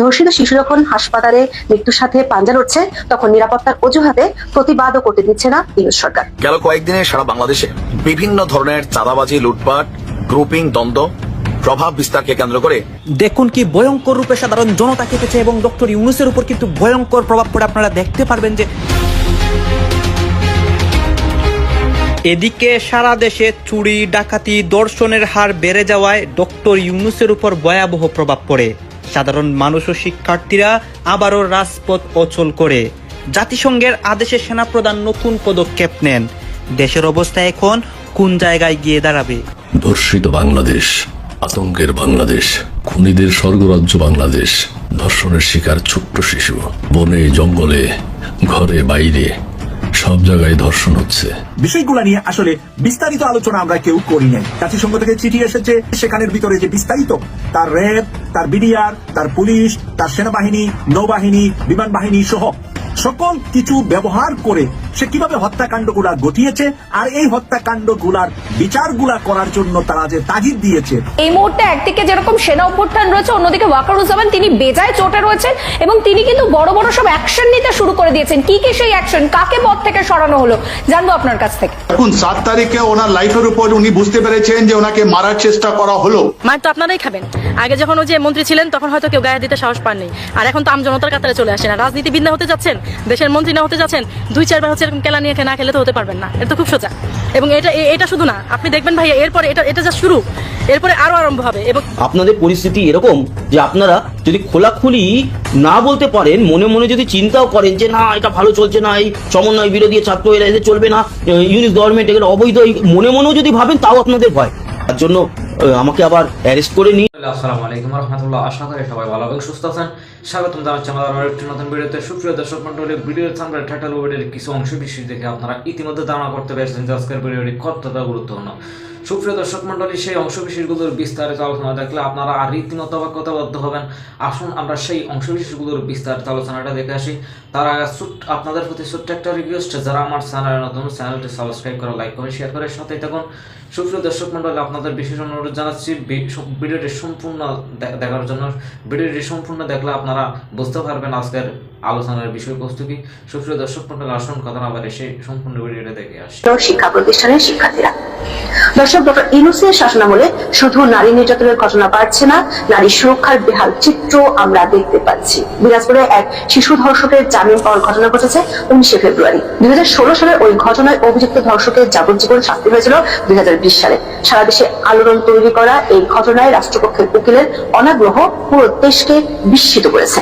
ধর্ষিত শিশু যখন হাসপাতালে মৃত্যুর সাথে পাঞ্জা লড়ছে তখন নিরাপত্তার অজুহাতে প্রতিবাদও করতে দিচ্ছে না ইউনুস সরকার। গেল কয়েকদিনে সারা বাংলাদেশে বিভিন্ন ধরনের চাঁদাবাজি লুটপাট গ্রুপিং দ্বন্দ্ব প্রভাব বিস্তারকে কেন্দ্র করে দেখুন কি ভয়ঙ্কর রূপে সাধারণ জনতা কেঁপেছে এবং ডক্টর ইউনুসের উপর কিন্তু ভয়ঙ্কর প্রভাব পড়ে। আপনারা দেখতে পারবেন যে এদিকে সারা দেশে চুরি ডাকাতি দর্শনের হার বেড়ে যাওয়ায় ডক্টর ইউনুসের উপর ভয়াবহ প্রভাব পড়ে। সাধারণ মানুষ ও শিক্ষার্থীরা আবারও রাজপথ অচল করে। জাতিসংঘের আদেশে সেনাপ্রধান নতুন পদক্ষেপ নেন। দেশের অবস্থা এখন কোন জায়গায় গিয়ে দাঁড়াবে? ধর্ষিত বাংলাদেশ আতঙ্কের বাংলাদেশ খুনিদের স্বর্গরাজ্য বাংলাদেশ ধর্ষণের শিকার ছোট্ট শিশু বনে জঙ্গলে ঘরে বাইরে সব জায়গায় ধর্ষণ হচ্ছে। বিষয়গুলো নিয়ে আসলে বিস্তারিত আলোচনা আমরা কেউ করি নাই। জাতিসংঘ থেকে চিঠি এসেছে সেখানের ভিতরে যে বিস্তারিত তার র্যাব তার বিডিআর তার পুলিশ তার সেনাবাহিনী নৌবাহিনী বিমান বাহিনী সহ সকল কিছু ব্যবহার করে সে কীভাবে হত্যাকাণ্ডগুলা ঘটিয়েছে আর এই হত্যাকাণ্ডগুলার বিচারগুলা করার জন্য তারা যে তাগিদ দিয়েছে। এই মুহূর্তে একদিকে যেরকম সেনা অভ্যুত্থান রয়েছে অন্যদিকে ওয়াকারুজ্জামান তিনি বেজায় চোটে রয়েছেন এবং তিনি কিন্তু বড় বড় সব অ্যাকশন নিতে শুরু করে দিয়েছেন। কি কি সেই অ্যাকশন কাকে পদ থেকে সরানো হলো? জানব আপনার কাছ থেকে। এখন সাত তারিখে ওনার লাইফের উপর উনি বুঝতে পেরেছেন যে ওনাকে মারার চেষ্টা করা হলো। মার তো আপনারাই খাবেন। আগে যখন ওই যে মন্ত্রী ছিলেন তখন হয়তো কেউ গায়ে দিতে সাহস পাননি। আর এখন তো আমজনতার কাতারে চলে আসেন। আর রাজনীতিবিদ না হতে যাচ্ছেন? দেশের মন্ত্রী না হতে যাচ্ছেন, দুই, চারবার হচ্ছে এরকম কেলা নিয়ে না খেলে তো হতে পারবেন না। এটা তো খুব সোজা। এবং এটা এটা শুধু না, আপনি দেখবেন ভাই এরপরে এটা এটা যা শুরু। এরপরে আরও আরম্ভ হবে এবং আপনাদের পরিস্থিতি এরকম যে আপনারা যদি খোলাখুলি না বলতে পারেন, মনে মনে যদি চিন্তাও করেন যে, না, এটা ভালো চলছে না, এই সমন্বয় বিরোধী ছাত্র এরা এসে চলবে না ইউনিস গভর্নমেন্ট এগুলো অবৈধ মনে মনেও যদি ভাবেন, তাও আপনাদের ভয়। তার জন্য আমাকে আবার অ্যারেস্ট করে নিয়ে আসসালামু আলাইকুম রহমতুল্লাহ। আশা করি সবাই ভালো এবং সুস্থ আছেন। স্বাগতম জানাচ্ছি আমাদের একটি নতুন ভিডিওতে। সুপ্রিয় দর্শক মন্ডলী ভিডিওর সামনে টাইটেল ও ভিডিওর কিছু অংশ বিশেষ দেখে আপনারা ইতিমধ্যে ধারণা করতে পেরেছেন যে আজকের ভিডিওটি কতটা গুরুত্বপূর্ণ। সুপ্রিয় দর্শক মন্ডলী, সেই অংশ বিশেষগুলোর বিস্তারিত আলোচনা দেখলে আপনারা আর রীতিমতো অবাক্যতাবদ্ধ হবেন। আসুন আমরা সেই অংশ বিশেষগুলোর বিস্তারিত আলোচনাটা দেখে আসি। তার আগে আপনাদের প্রতি ছোট্ট একটা রিকোয়েস্ট যারা আমার চ্যানেলে নতুন, চ্যানেলটি সাবস্ক্রাইব করে লাইক করে শেয়ার করে সাথেই থাকুন। সুপ্রিয় দর্শক মন্ডলী, আপনাদের বিশেষ অনুরোধ জানাচ্ছি ভিডিওটি সম্পূর্ণ দেখার জন্য, ভিডিওটি সম্পূর্ণ দেখলে আপনারা বুঝতে পারবেন আজকের আলোচনার বিষয়বস্তু কি সুপ্রিয় দর্শক মন্ডলী, আসুন, কথা বাড়ে সেই সম্পূর্ণ ভিডিওটা দেখে আসি। শিক্ষা প্রতিষ্ঠানের শিক্ষার্থীরা। দর্শক ডক্টর ইনুসের শাসনামলে শুধু নারী নির্যাতনের ঘটনা বাড়ছে না, নারী সুরক্ষার বেহাল চিত্র আমরা দেখতে পাচ্ছি। দিনাজপুরে এক শিশু ধর্ষকের জামিন পাওয়ার ঘটনা ঘটেছে উনিশে ফেব্রুয়ারি। দুই সালের ওই ঘটনায় অভিযুক্ত ধর্ষকের যাবজ্জীবন শাস্তি হয়েছিল দুই হাজার বিশ সালে। সারা দেশে আলোড়ন তৈরি করা এই ঘটনায় রাষ্ট্রপক্ষের উকিলের অনাগ্রহ পুরো দেশকে বিস্মিত করেছে।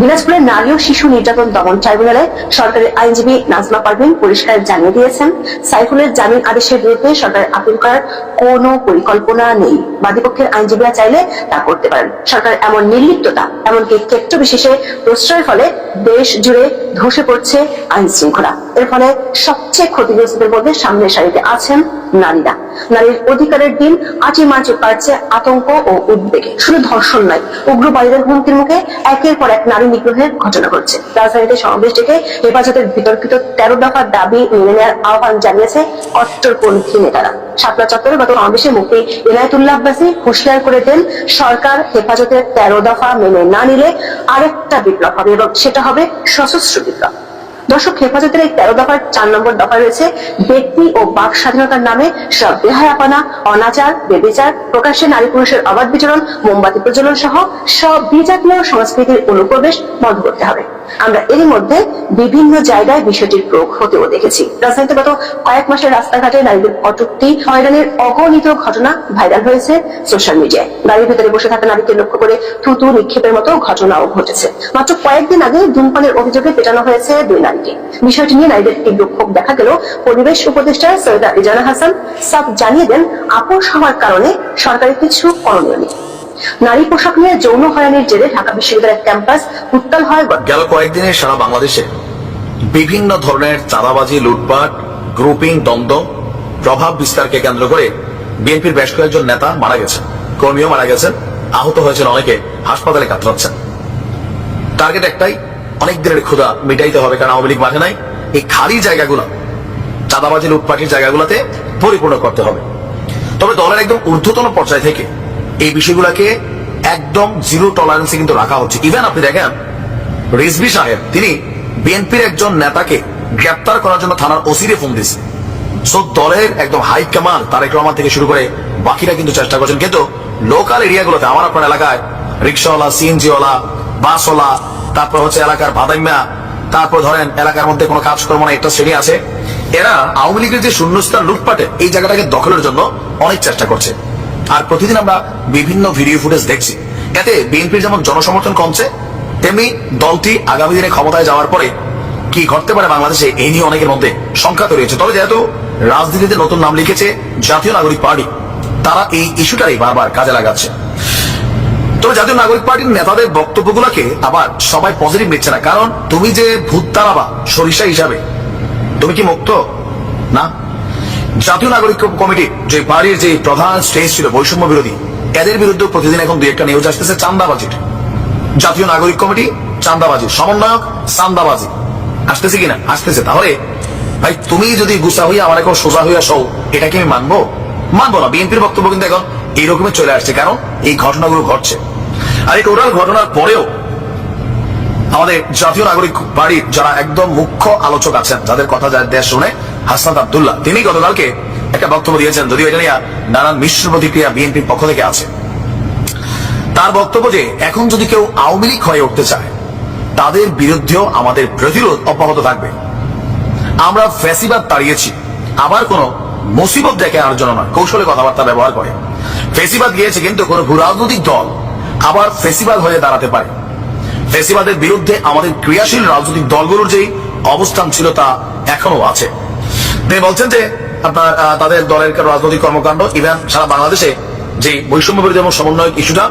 দিনাজপুরের নারী ও শিশু নির্যাতন দমন ট্রাইব্যুনালে সরকারের আইনজীবী নাজমা পারভিন পরিষ্কার জানিয়ে দিয়েছেন। সাইফুলের জামিন আদেশের বিরুদ্ধে সরকারের আপিল করার কোনো পরিকল্পনা নেই। বাদীপক্ষের আইনজীবীরা চাইলে তা করতে পারেন। সরকার এমন নির্লিপ্ততা, এমনকি ক্ষেত্র বিশেষে প্রশ্রয়ের ফলে দেশ জুড়ে ধসে পড়ছে আইন শৃঙ্খলা এর ফলে সবচেয়ে ক্ষতিগ্রস্তদের মধ্যে সামনের সারিতে আছেন নারীরা। নারীর অধিকারের দিন আটই মার্চে বাড়ছে আতঙ্ক ও উদ্বেগে। শুধু ধর্ষণ নয়, উগ্রবাদীদের হুমকির মুখে একের পর এক নারী নিগ্রহের ঘটনা ঘটছে। রাজধানীতে সমাবেশ ডেকে হেফাজতের বিতর্কিত তেরো দফার দাবি মেনে নেওয়ার আহ্বান জানিয়েছে কট্টরপন্থী নেতারা। শাপলা চত্বরে গত সমাবেশে মুক্তি এনায়তুল্লাহ আব্বাসী হুঁশিয়ার করে দেন, সরকার হেফাজতের তেরো দফা মেনে না নিলে আরেকটা বিপ্লব হবে এবং সেটা হবে সশস্ত্র বিপ্লব। দর্শক, হেফাজতের এই তেরো দফার চার নম্বর দফা রয়েছে ব্যক্তি ও বাক স্বাধীনতার নামে সব বেহায়াপনা, অনাচার, বেবিচার, প্রকাশ্যে নারী পুরুষের অবাধ বিচরণ, মোমবাতি প্রজ্বলন সহ সব বিজাতীয় সংস্কৃতির অনুপ্রবেশ বন্ধ করতে হবে। আমরা এরই মধ্যে বিভিন্ন জায়গায় বিষয়টির প্রয়োগ হতেও দেখেছি। রাজধানীতে গত কয়েক মাসের রাস্তাঘাটে নারীদের কটূক্তি হয়রানির অগণিত ঘটনা ভাইরাল হয়েছে সোশ্যাল মিডিয়ায়। গাড়ির ভেতরে বসে থাকা নারীকে লক্ষ্য করে থুতু নিক্ষেপের মতো ঘটনাও ঘটেছে। মাত্র কয়েকদিন আগে ধূমপানের অভিযোগে পেটানো হয়েছে দুই নারীকে বিষয়টি নিয়ে নারীদের তীব্র ক্ষোভ দেখা গেল। পরিবেশ উপদেষ্টা সৈয়দা ইজানা হাসান সাফ জানিয়ে দেন আপোষ হওয়ার কারণে সরকারি কিছু করণীয় নেই। নারী পোশাক নিয়ে যৌন হয়রানির জেরে ঢাকা বিশ্ববিদ্যালয়ের ক্যাম্পাস উত্তাল হয় গেল কয়েকদিনে সারা বাংলাদেশে বিভিন্ন ধরনের চাঁদাবাজি, লুটপাট গ্রুপিং দ্বন্দ্ব প্রভাব বিস্তারকে কেন্দ্র করে বিএনপির বেশ কয়েকজন নেতা মারা গেছেন। কর্মীও মারা গেছেন। আহত হয়েছেন অনেকে। হাসপাতালে কাতরাচ্ছেন। টার্গেট একটাই অনেক দিনের ক্ষুধা মিটাইতে হবে, কারণ আওয়ামী লীগ মাঠে নাই। এই খালি জায়গাগুলো, চাঁদাবাজি, লুটপাটির জায়গাগুলোতে পরিপূর্ণ করতে হবে। তবে দলের একদম ঊর্ধ্বতন পর্যায় থেকে এই বিষয়গুলোকে একদম জিরো টলারেন্সে কিন্তু রাখা হচ্ছে। ইভেন আপনি দেখেন, রিজভি সাহেব, তিনি বিএনপির একজন নেতাকে গ্রেপ্তার করার জন্য থানার ওসিরে ফোন দিয়েছে সো দলের একদম হাই কমান্ড, তারেক রহমান থেকে শুরু করে বাকিরা কিন্তু চেষ্টা করছেন। কিন্তু লোকাল এরিয়াগুলোতে, আমার আপনার এলাকায়, রিক্সাওয়ালা, সিএনজিওয়ালা, বাসওয়ালা তারপর হচ্ছে এলাকার ভাদাইম্যা, তারপর ধরেন এলাকার মধ্যে কোনো কাজকর্ম না একটা শ্রেণি আছে। এরা আওয়ামী লীগের যে শূন্যস্থান লুটপাটে এই জায়গাটাকে দখলের জন্য অনেক চেষ্টা করছে। আর প্রতিদিন আমরা বিভিন্ন ভিডিও ফুটেজ দেখছি। এতে বিএনপির যেমন জনসমর্থন কমছে, তেমনি দলটি আগামী দিনে ক্ষমতায় যাওয়ার পরে কি ঘটতে পারে বাংলাদেশে, এই নিয়ে অনেকের মধ্যে সংখ্যা তৈরি তবে যেহেতু রাজনীতিতে নতুন নাম লিখেছে জাতীয় নাগরিক পার্টি, তারা এই ইস্যুটাই বারবার কাজে লাগাচ্ছে। তবে জাতীয় নাগরিক পার্টির নেতাদের বক্তব্যগুলোকে আবার সবাই পজিটিভ নিচ্ছে না। কারণ তুমি যে ভূত তারাবা, সরিষা হিসাবে, তুমি কি মুক্ত? না? জাতীয় নাগরিক কমিটি যে পার্টির যে প্রধান স্টেজ ছিল, বৈষম্য বিরোধী, এদের বিরুদ্ধে প্রতিদিন এখন দুই একটা নিউজ আসতেছে, চান্দাবাজির। জাতীয় নাগরিক কমিটি চান্দাবাজি সমন্বয়ক, চান্দাবাজি। আসতেছে কিনা? আসতেছে। তাহলে, ভাই, তুমি যদি গুসা হইয়া আমার এখন সোজা হইয়া সৌ এটা কি আমি মানবো? মানবো না। বিএনপির বক্তব্য কিন্তু এখন এইরকমই চলে আসছে। কারণ এই ঘটনাগুলো ঘটছে। আর এই টোটাল ঘটনার পরেও আমাদের জাতীয় নাগরিক বাড়ির যারা একদম মুখ্য আলোচক আছেন, যাদের কথা যার দেশ শুনে, হাসনাত আব্দুল্লাহ, তিনি গতকালকে একটা বক্তব্য দিয়েছেন, যদিও এটা নিয়ে নানান মিশ্র প্রতিক্রিয়া বিএনপির পক্ষ থেকে আছে। তার বক্তব্য যে, এখন যদি কেউ আওয়ামী লীগ হয়ে উঠতে চায়, তাদের বিরুদ্ধেও আমাদের প্রতিরোধ অব্যাহত থাকবে। আমরা ফ্যাসিবাদ তাড়িয়েছি, আবার কোন মুসিবত দেখে আনার জন্য নয়, কৌশলে কথাবার্তা ব্যবহার করে। ফেসিবাদ গিয়েছে কিন্তু কোন ভূরাজনৈতিক দল আবার ফেসিবাদ হয়ে দাঁড়াতে পারে। ফেসিবাদের বিরুদ্ধে আমাদের ক্রিয়াশীল রাজনৈতিক দলগুলোর যে অবস্থান ছিল তা এখনও আছে। তিনি বলছেন যে, আপনার তাদের দলের রাজনৈতিক কর্মকাণ্ড, ইভেন সারা বাংলাদেশে যে বৈষম্য বিরোধী এবং সমন্বয়ক ইস্যুটা,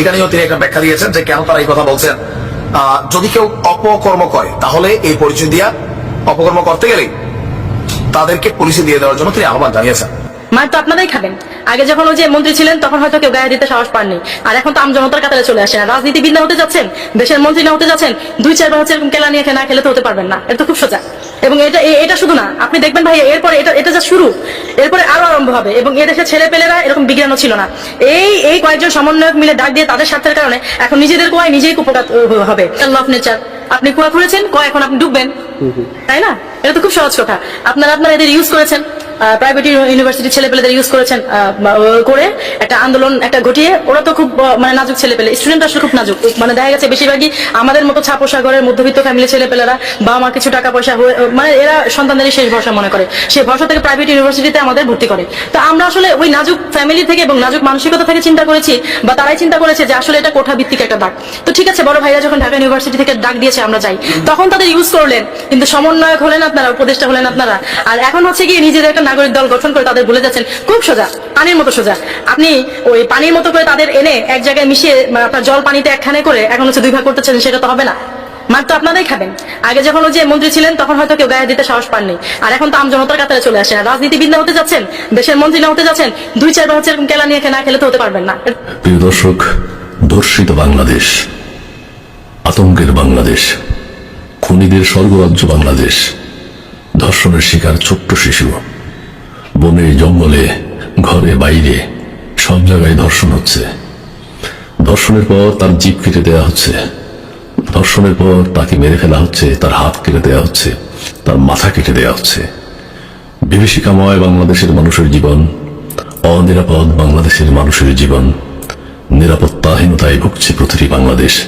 এটা নিয়েও তিনি একটা ব্যাখ্যা দিয়েছেন যে কেন তারা এই কথা বলছেন। যদি কেউ অপকর্ম করে, তাহলে এই পরিচয় দিয়া অপকর্ম করতে গেলেই তাদেরকে পুলিশে দিয়ে দেওয়ার জন্য তিনি আহ্বান জানিয়েছেন। মার তো আপনারাই খাবেন। আগে যখন ওই যে মন্ত্রী ছিলেন তখন হয়তো কেউ গায়ে দিতে সাহস পাননি। আর এখন তো আমজনতার কাতারে চলে আসেন রাজনীতিবিদ না হতে যাচ্ছেন দেশের মন্ত্রী না হতে যাচ্ছেন দুই চারবার হচ্ছে এরকম কেলা নিয়ে না খেলে তো হতে পারবেন না। এটা তো খুব সোজা। এবং এটা এটা শুধু না আপনি দেখবেন ভাই এরপরে এটা এটা যা শুরু এরপরে আরও আরম্ভ হবে। এবং এ দেশের ছেলে পেলেরা এরকম বিজ্ঞানও ছিল না। এই এই কয়েকজন সমন্বয়ক মিলে ডাক দিয়ে তাদের স্বার্থের কারণে এখন নিজেদের কোয়ায় নিজেই কুপকাত হবে। লভ নেচার আপনি কুয়া খুঁড়েছেন? কয় এখন আপনি ডুববেন। তাই না? এটা তো খুব সহজ কথা। আপনারা আপনারা এদের ইউজ করেছেন। প্রাইভেট ইউনিভার্সিটি ছেলেপেলেদের ইউজ করেছেন করে একটা আন্দোলন একটা ঘটিয়ে ওরা তো খুব মানে নাজুক ছেলেপেলে। স্টুডেন্ট আসলে খুব নাজুক। মানে দেখা গেছে বেশিরভাগই আমাদের মতো ছাপো সাগরের মধ্যবিত্ত ফ্যামিলি ছেলেপেলেরা বা আমার কিছু টাকা পয়সা হয়ে মানে এরা সন্তানদেরই শেষ ভরসা মনে করে। সেই ভরসা থেকে প্রাইভেট ইউনিভার্সিটিতে আমাদের ভর্তি করে। তো আমরা আসলে ওই নাজুক ফ্যামিলি থেকে এবং নাজুক মানসিকতা থেকে চিন্তা করেছি বা তারাই চিন্তা করেছে যে আসলে এটা কোঠা ভিত্তিক একটা ডাক তো ঠিক আছে, বড় ভাইরা যখন ঢাকা ইউনিভার্সিটি থেকে ডাক দিয়েছে, আমরা যাই। তখন তাদের ইউজ করলেন। কিন্তু সমন্বয়ক হলেন আপনারা, উপদেষ্টা হলেন আপনারা। আর এখন হচ্ছে গিয়ে নিজেদের একটা নাগরিক দল গঠন করে তাদের বলে যাচ্ছেন, খুব সোজা, পানির মতো সোজা। আপনি ওই পানির মতো করে তাদের এনে এক জায়গায় মিশিয়ে মানে আপনার জল পানিতে একখানে করে এখন হচ্ছে দুই ভাগ করতেছেন সেটা তো হবে না। মার তো আপনারাই খাবেন। আগে যখন ওই যে মন্ত্রী ছিলেন, তখন হয়তো কেউ গায়ে দিতে সাহস পাননি। আর এখন তো আমজনতার কাতারে চলে আসেন। রাজনীতিবিদ না হতে যাচ্ছেন, দেশের মন্ত্রী না হতে যাচ্ছেন, দুই চারবার হচ্ছে এরকম কেলা নিয়ে না খেলে তো হতে পারবেন না। প্রিয় দর্শক, ধর্ষিত বাংলাদেশ, আতঙ্কের বাংলাদেশ, খুনিদের স্বর্গরাজ্য বাংলাদেশ, ধর্ষণের শিকার ছোট্ট শিশু বনে জঙ্গলে, ঘরে বাইরে, সব জায়গায় ধর্ষণ হচ্ছে। ধর্ষণের পর তার জীব কেটে দেওয়া হচ্ছে। ধর্ষণের পর তাকে মেরে ফেলা হচ্ছে, তার হাত কেটে দেওয়া হচ্ছে, তার মাথা কেটে দেওয়া হচ্ছে। বিভীষিকাময় বাংলাদেশের মানুষের জীবন, অনিরাপদ বাংলাদেশের মানুষের জীবন, নিরাপত্তাহীনতায় ভুগছে প্রতিটি বাংলাদেশ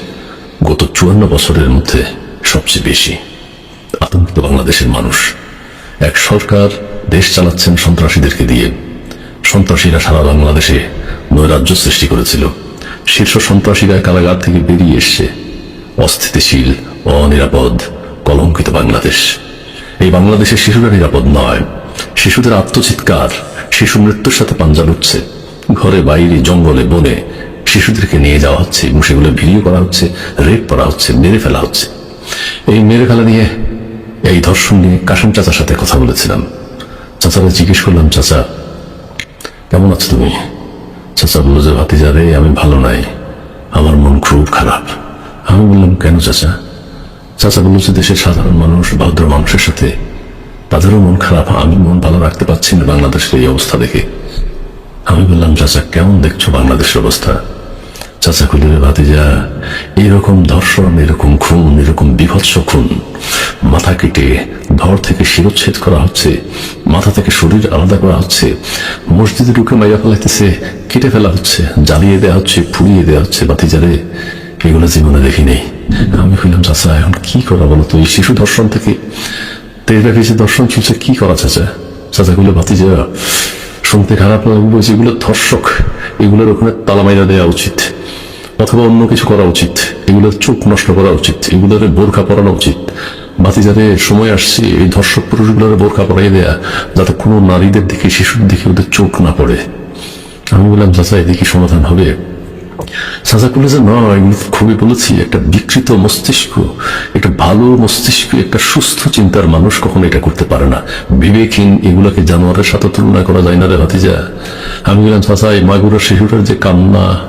গত চুয়ান্ন বছরের মধ্যে সবচেয়ে বেশি। আতঙ্কিত বাংলাদেশের মানুষ। এক সরকার দেশ চালাচ্ছেন সন্ত্রাসীদেরকে দিয়ে। সন্ত্রাসীরা সারা বাংলাদেশে নৈরাজ্য সৃষ্টি করেছিল। শীর্ষ সন্ত্রাসীরা কারাগার থেকে বেরিয়ে এসছে। অস্থিতিশীল, অনিরাপদ, কলঙ্কিত বাংলাদেশ। এই বাংলাদেশের শিশুরা নিরাপদ নয়। শিশুদের আত্মচিৎকার, শিশু মৃত্যুর সাথে পাঞ্জা লুটছে। ঘরে, বাইরে, জঙ্গলে, বনে শিশুদেরকে নিয়ে যাওয়া হচ্ছে এবং সেগুলো ভিডিও করা হচ্ছে, রেপ করা হচ্ছে, মেরে ফেলা হচ্ছে। এই মেরে ফেলা নিয়ে এই ধর্ষণ নিয়ে কাশিম চাচার সাথে কথা বলেছিলাম। চাচারা জিজ্ঞেস করলাম, চাচা, কেমন আছো তুমি? চাচা বলল যে, ভাতিজা রে, আমি ভালো নাই, আমার মন খুব খারাপ। আমি বললাম, কেন চাচা? চাচা বলল যে, দেশের সাধারণ মানুষ, ভদ্র মানুষের সাথে তাদেরও মন খারাপ, আমি মন ভালো রাখতে পারছি না বাংলাদেশের এই অবস্থা দেখে। আমি বললাম, চাচা, কেমন দেখছ বাংলাদেশের অবস্থা? চাচা কুলির ভাতিজা, এরকম ধর্ষণ, এরকম খুন, এরকম বিভৎস খুন, মাথা কেটে ধর থেকে শিরোচ্ছেদ করা হচ্ছে, মাথা থেকে শরীর আলাদা করা হচ্ছে, মসজিদে ঢুকে মাইয়া ফেলাইতেছে, কেটে ফেলা হচ্ছে, জ্বালিয়ে দেওয়া হচ্ছে, পুড়িয়ে দেওয়া হচ্ছে ভাতিজারে এগুলো জীবনে দেখি নেই। আমি কইলাম, চাচা, এখন কি করা বলো তো? এই শিশু ধর্ষণ থেকে তেরব্যাপী যে দর্শন চলছে, কি করা চাচা? চাচা গুলো ভাতিজা, শুনতে খারাপ লাগবে যেগুলো ধর্ষক, এগুলোর ওখানে তালা মাইরা দেওয়া উচিত। অথবা অন্য কিছু করা উচিত। এগুলোর চোখ নষ্ট করা উচিত। এগুলোর বোরখা পরানো উচিত। বাতিজারে সময় আসছে, এই ধর্ষক পুরুষগুলোর বোরখা পরাই দেয়া, যাতে কোনো নারীদের দিকে, শিশুর দিকে ওদের চোখ না পড়ে। আমি বললাম, চাচা এদিকে সমাধান হবে? সাজা করলে যে নয় এগুলো খুবই বলেছি, একটা বিকৃত মস্তিষ্ক, একটা ভালো মস্তিষ্ক, একটা সুস্থ চিন্তার মানুষ কখনো এটা করতে পারে না। বিবেকহীন এগুলোকে জানোয়ারের সাথে তুলনা করা যায় না রে ভাতিজা। আমি বললাম, চাচা, এই মাগুরার শিশুটার যে কান্না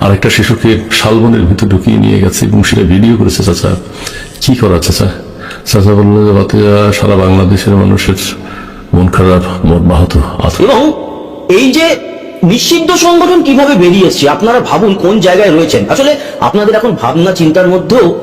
আর একটা শিশুকে শালবনের ভিতর ঢুকিয়ে নিয়ে গেছে এবং সেটা ভিডিও করেছে, চাচা। কি করা, চাচা? চাচা বলল যে ভাতিজা, সারা বাংলাদেশের মানুষের মন খারাপ, মন আছে এই যে নিষিদ্ধ সংগঠন কীভাবে বেরিয়ে এসছে? আপনারা ভাবুন কোন জায়গায় রয়েছেন। আসলে আপনাদের এখন ভাবনা চিন্তার মধ্যেও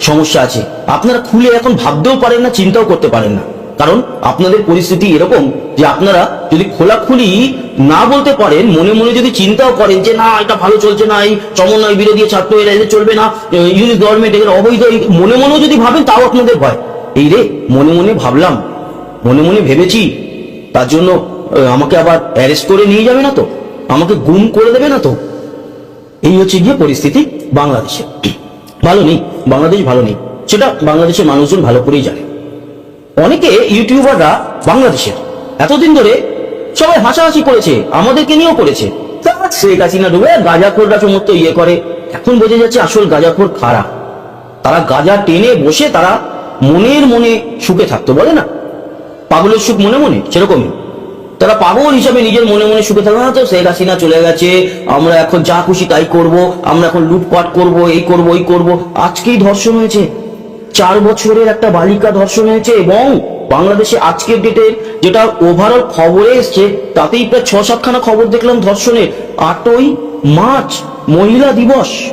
সমস্যা আছে। আপনারা খুলে এখন ভাবতেও পারেন না, চিন্তাও করতে পারেন না। কারণ আপনাদের পরিস্থিতি এরকম যে আপনারা যদি খোলাখুলি না বলতে পারেন, মনে মনে যদি চিন্তাও করেন যে, না, এটা ভালো চলছে না, এই সমন্বয় বিরোধী ছাত্র এরা এদের চলবে না ইউনিট গভর্নমেন্ট এদের অবৈধ। মনে মনেও যদি ভাবেন, তাও আপনাদের ভয়। এই রে, মনে মনে ভাবলাম, মনে মনে ভেবেছি, তার জন্য আমাকে আবার অ্যারেস্ট করে নিয়ে যাবে না তো? আমাকে গুম করে দেবে না তো? এই হচ্ছে গিয়ে পরিস্থিতি বাংলাদেশে। ভালো নেই, বাংলাদেশ ভালো নেই। সেটা বাংলাদেশের মানুষজন ভালো করেই জানে। অনেকে ইউটিউবাররা বাংলাদেশের। এতদিন ধরে সবাই হাসাহাসি করেছে, আমাদেরকে নিয়েও করেছে। শেখ হাসিনা ডুবে গাজাখোররা সমস্ত ইয়ে করে। এখন বোঝা যাচ্ছে আসল গাজাখোর খারাপ তারা গাজা টেনে বসে তারা মনের মনে সুখে থাকতো, বলে না? পাগলের সুখ মনে মনে? সেরকমই। তারা পাগল হিসাবে নিজের মনে মনে সুখে থাকবে। না তো, শেখ হাসিনা চলে গেছে, আমরা এখন যা খুশি তাই করব, আমরা এখন লুটপাট করব, এই করব, ওই করব। আজকেই ধর্ষণ হয়েছে। চার বছরের একটা বালিকা ধর্ষণ হয়েছে এবং বাংলাদেশে আজকের ডেটের যেটা ওভারঅল খবরে এসছে, তাতেই প্রায় ছ সাতখানা খবর দেখলাম ধর্ষণের। আটই মার্চ, মহিলা দিবস।